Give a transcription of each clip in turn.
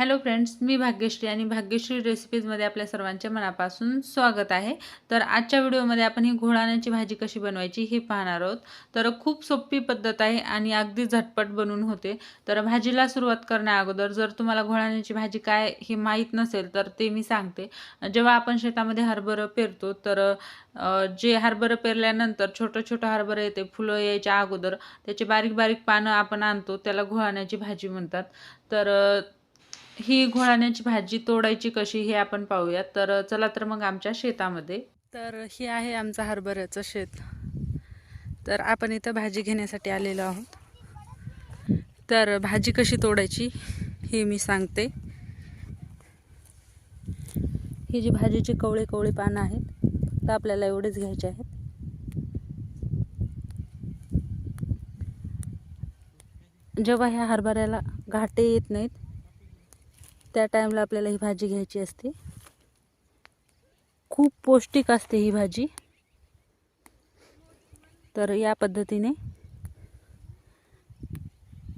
Hello friends मी भाग्यश्री आणि भाग्यश्री रेसिपीजमध्ये आपल्या सर्वांच्या मनापासून स्वागत आहे. तर आजच्या व्हिडिओमध्ये आपण ही घोळाण्याची भाजी कशी बनवायची हे पाहणार आहोत. तर खूप सोपी पद्धत आहे आणि अगदी झटपट बनून होते. तर भाजीला सुरुवात करण्या अगोदर जर तुम्हाला घोळाण्याची भाजी काय हे माहीत नसेल तर ते मी सांगते. जेव्हा आपण शेतामध्ये हरभरं पेरतो तर जे हरभरं पेरल्यानंतर छोटं छोटं हरभरं येते फुलं यायच्या अगोदर त्याचे बारीक बारीक पानं आपण आणतो त्याला घोळाण्याची भाजी म्हणतात. तर ही घोळाण्याची भाजी तोडायची कशी हे आपण पाहूयात. तर चला तर मग आमच्या शेतामध्ये. तर हे आहे आमचं हरभऱ्याचं शेत. तर आपण इथं भाजी घेण्यासाठी आलेलो आहोत. तर भाजी कशी तोडायची हे मी सांगते. ही जी भाजीचे कवळे कवळे पानं आहेत फक्त आपल्याला एवढेच घ्यायचे आहेत. जेव्हा ह्या हरभऱ्याला घाटे येत नाहीत त्या टाईमला आपल्याला ही भाजी घ्यायची असते. खूप पौष्टिक असते ही भाजी. तर या पद्धतीने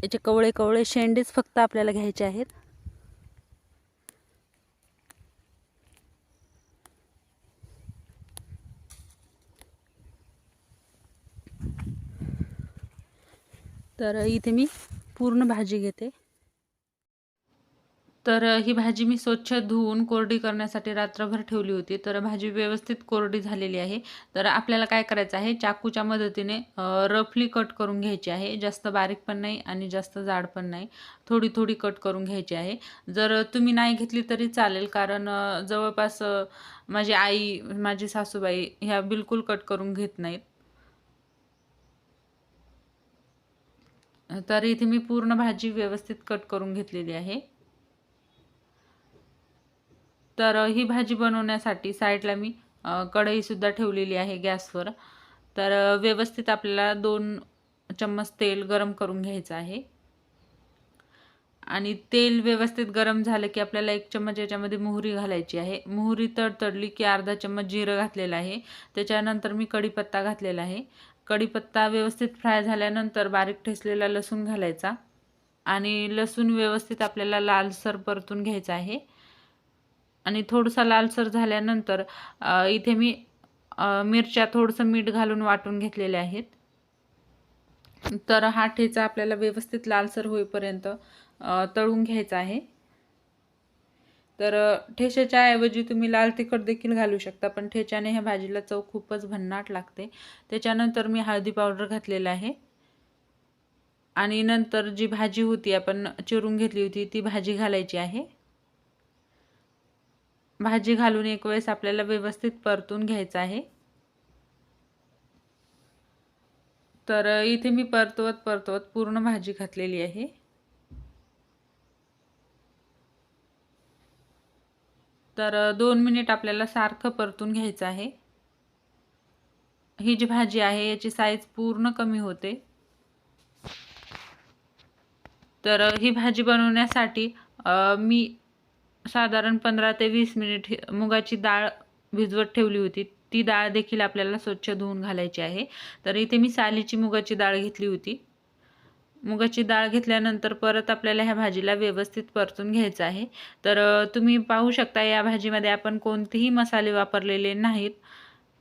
याचे कवळे कवळे शेंडेच फक्त आपल्याला घ्यायचे आहेत. तर इथे मी पूर्ण भाजी घेते. तर ही भाजी मी स्वच्छ धुवून कोरडी करण्यासाठी रात्रभर ठेवली होती. तर भाजी व्यवस्थित कोरडी झालेली आहे. तर आपल्याला काय करायचं आहे? चाकूच्या मदतीने रफली कट करून घ्यायची आहे. जास्त बारीक पण नाही आणि जास्त जाड पण नाही. थोडी थोडी कट करून घ्यायची आहे. जर तुम्ही नाही घेतली तरी चालेल. कारण जवळपास माझी आई माझी सासूबाई ह्या बिलकुल कट करून घेत नाहीत. तर इथे मी पूर्ण भाजी व्यवस्थित कट करून घेतलेली आहे. तर ही भाजी बनवण्यासाठी साईडला मी कढईसुद्धा ठेवलेली आहे गॅसवर. तर व्यवस्थित आपल्याला दोन चम्मच तेल गरम करून घ्यायचं आहे. आणि तेल व्यवस्थित गरम झालं की आपल्याला एक चम्मच याच्यामध्ये मोहरी घालायची आहे. मोहरी तडतडली की अर्धा चम्मच जिरं घातलेलं आहे. त्याच्यानंतर मी कढीपत्ता घातलेला आहे. कढीपत्ता व्यवस्थित फ्राय झाल्यानंतर बारीक ठेसलेला लसूण घालायचा. आणि लसूण व्यवस्थित आपल्याला लालसर परतून घ्यायचा आहे. आणि थोडंसं लालसर झाल्यानंतर इथे मी मिरच्या थोडंसं मीठ घालून वाटून घेतलेले आहेत. तर हा ठेचा आपल्याला व्यवस्थित लालसर होईपर्यंत तळून घ्यायचा आहे. तर ठेच्याच्या ऐवजी तुम्ही लाल तिखट देखील घालू शकता पण ठेच्याने ह्या भाजीला चव खूपच भन्नाट लागते. त्याच्यानंतर मी हळदी पावडर घातलेला आहे. आणि नंतर जी भाजी होती आपण चिरून घेतली होती ती भाजी घालायची आहे. भाजी घालून एक वेळेस आपल्याला व्यवस्थित परतून घ्यायचं आहे. तर इथे मी परतवत परतवत पूर्ण भाजी घातलेली आहे. तर दोन मिनिट आपल्याला सारखं परतून घ्यायचं आहे. ही जी भाजी आहे याची साईज पूर्ण कमी होते. तर ही भाजी बनवण्यासाठी मी साधारण पंधरा ते वीस मिनिट मुगाची डाळ भिजवत ठेवली होती. ती डाळ देखील आपल्याला स्वच्छ धुवून घालायची आहे. तर इथे मी सालीची मुगाची डाळ घेतली होती. मुगाची डाळ घेतल्यानंतर परत आपल्याला ह्या भाजीला व्यवस्थित परतून घ्यायचं आहे. तर तुम्ही पाहू शकता या भाजीमध्ये आपण कोणतेही मसाले वापरलेले नाहीत.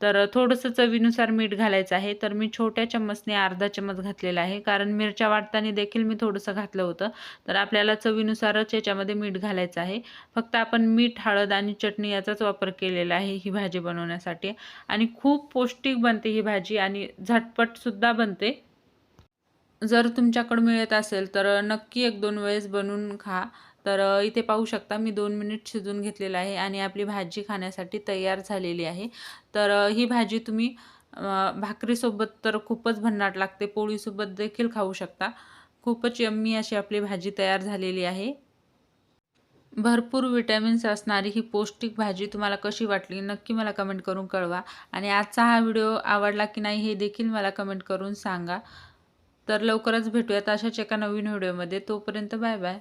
तर थोडंसं चवीनुसार मीठ घालायचं आहे. तर मी छोट्या चम्मचने अर्धा चम्मच घातलेला आहे. कारण मिरच्या वाटताना देखील मी थोडंसं घातलं होतं. तर आपल्याला चवीनुसारच याच्यामध्ये मीठ घालायचं आहे. फक्त आपण मीठ हळद आणि चटणी याचाच वापर केलेला आहे ही भाजी बनवण्यासाठी. आणि खूप पौष्टिक बनते ही भाजी आणि झटपटसुद्धा बनते. जर तुमच्याकडं मिळत असेल तर नक्की एक दोन वेळेस बनवून खा. तर इथे पाहू शकता मी दोन मिनिट शिजून घेतलेलं आहे आणि आपली भाजी खाण्यासाठी तयार झालेली आहे. तर ही भाजी तुम्ही भाकरीसोबत तर खूपच भन्नाट लागते पोळीसोबत देखील खाऊ शकता. खूपच यम्मी अशी आपली भाजी तयार झालेली आहे. भरपूर विटॅमिन्स असणारी ही पौष्टिक भाजी तुम्हाला कशी वाटली नक्की मला कमेंट करून कळवा. आणि आजचा हा व्हिडिओ आवडला की नाही हे देखील मला कमेंट करून सांगा. तर लवकरच भेटूयात अशाच एका नवीन व्हिडिओमध्ये. तोपर्यंत बाय बाय.